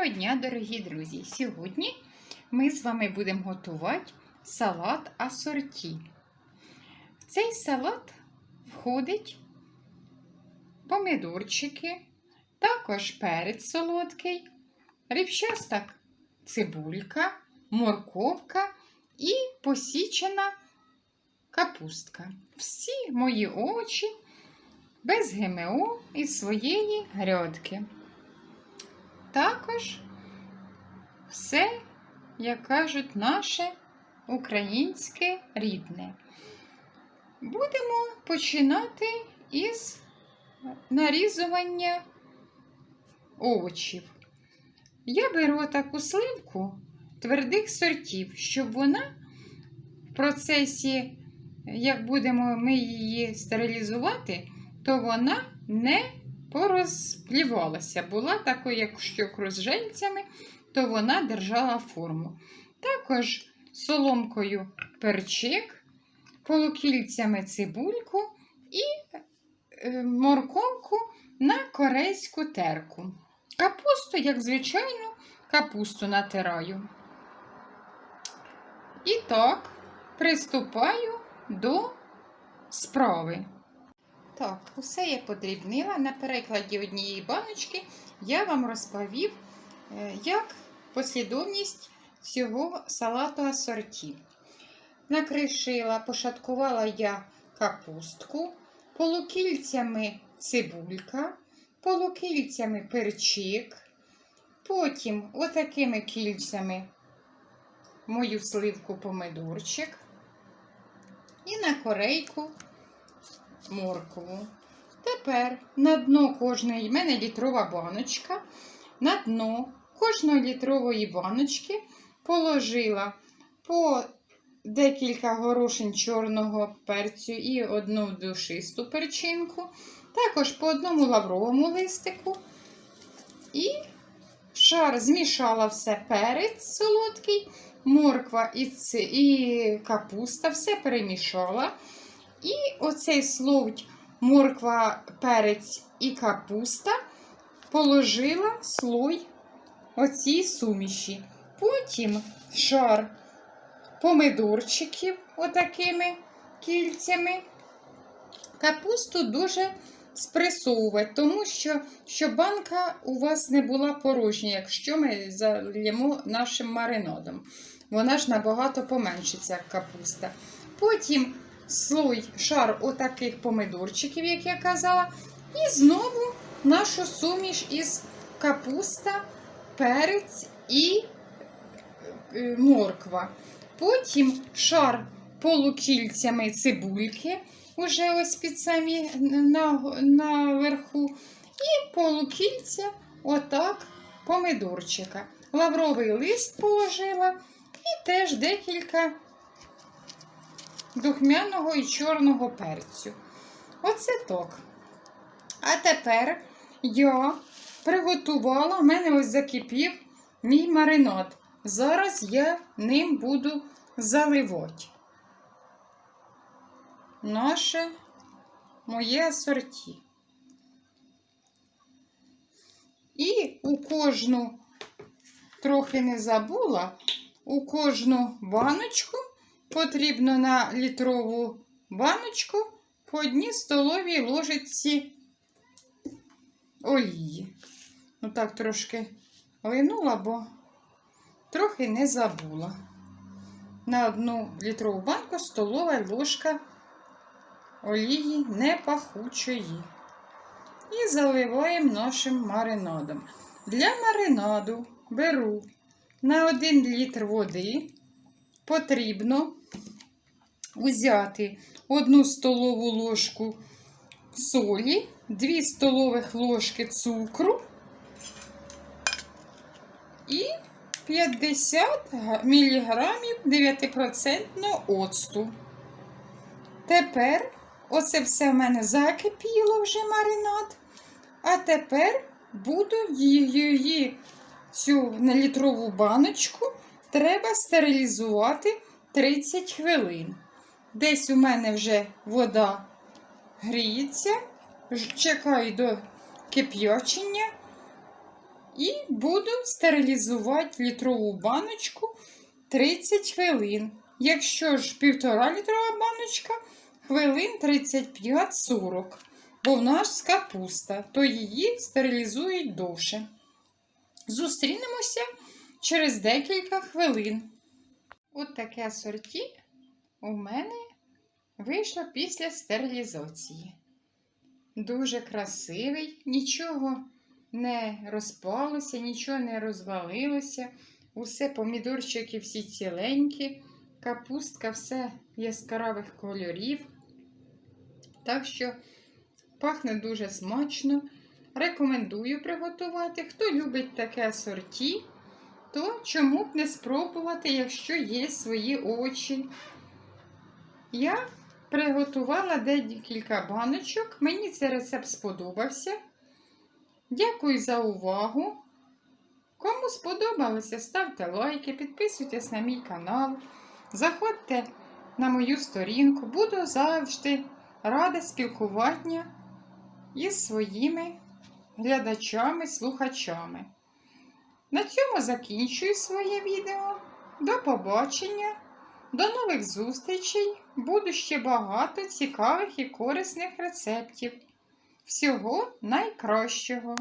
Доброго дня, дорогі друзі! Сьогодні ми з вами будемо готувати салат асорті. В цей салат входить помідорчики, також перець солодкий, рівчаста цибулька, морковка і посічена капустка. Всі мої овочі без ГМО із своєї грядки. Також все, як кажуть, наше українське рідне. Будемо починати із нарізування овочів. Я беру таку сливку твердих сортів, щоб вона в процесі, як будемо ми її стерилізувати, то вона не порозплівалася. Була такою, якщо кружельцями, то вона держала форму. Також соломкою перчик, полукільцями цибульку і е, морковку на корейську терку. Капусту, як звичайну, капусту натираю. І так, приступаю до справи. Так, усе я подрібнила. На перекладі однієї баночки я вам розповів, е, як послідовність цього салату асорті. Накришила, пошаткувала я капустку, полукільцями цибулька, полукільцями перчик, потім отакими кільцями мою сливку помидорчик і на корейку моркву. Тепер на дно кожної, в мене літрова баночка, на дно кожної літрової баночки положила по декілька горошин чорного перцю і одну душисту перчинку, також по одному лавровому листику. І шар змішала все перець солодкий, морква і, капуста, все перемішала. І оцей слоуть морква, перець і капуста положила слой оцій суміші. Потім шар помидорчиків отакими кільцями. Капусту дуже спресовувати, тому що щоб банка у вас не була порожня, якщо ми зальємо нашим маринадом. Вона ж набагато поменшиться, як капуста. Потім слой шар отаких помидорчиків, як я казала. І знову нашу суміш із капуста, перець і е, морква. Потім шар полукільцями цибульки, уже ось під самі наверху. І полукільця, отак, помидорчика. Лавровий лист положила і теж декілька духмяного і чорного перцю. Оце так. А тепер я приготувала, в мене ось закипів мій маринад. Зараз я ним буду заливати наше моє асорті. І у кожну, трохи не забула, у кожну баночку потрібно на літрову баночку по одній столовій ложиці олії. Ну так трошки линула, бо трохи не забула. На одну літрову банку столова ложка олії непахучої. І заливаємо нашим маринадом. Для маринаду беру на 1 літр води потрібно взяти 1 столову ложку солі, 2 столових ложки цукру і 50 мг 9% оцту. Тепер оце все в мене закипіло вже маринад. А тепер буду її цю літрову баночку треба стерилізувати 30 хвилин. Десь у мене вже вода гріється, чекаю до кип'ячення. І буду стерилізувати літрову баночку 30 хвилин. Якщо ж півтора літрова баночка, хвилин 35-40. Бо в нас капуста, то її стерилізують довше. Зустрінемося через декілька хвилин. От таке сорті у мене вийшло після стерилізації. Дуже красивий, нічого не розпалося, нічого не розвалилося. Усе помідорчики всі ціленькі, капустка все яскравих кольорів. Так що пахне дуже смачно. Рекомендую приготувати. Хто любить таке сорті, то чому б не спробувати, якщо є свої очі. Я приготувала декілька баночок. Мені цей рецепт сподобався. Дякую за увагу. Кому сподобалося, ставте лайки, підписуйтесь на мій канал, заходьте на мою сторінку. Буду завжди рада спілкування із своїми глядачами, слухачами. На цьому закінчую своє відео. До побачення, до нових зустрічей. Буду ще багато цікавих і корисних рецептів. Всього найкращого!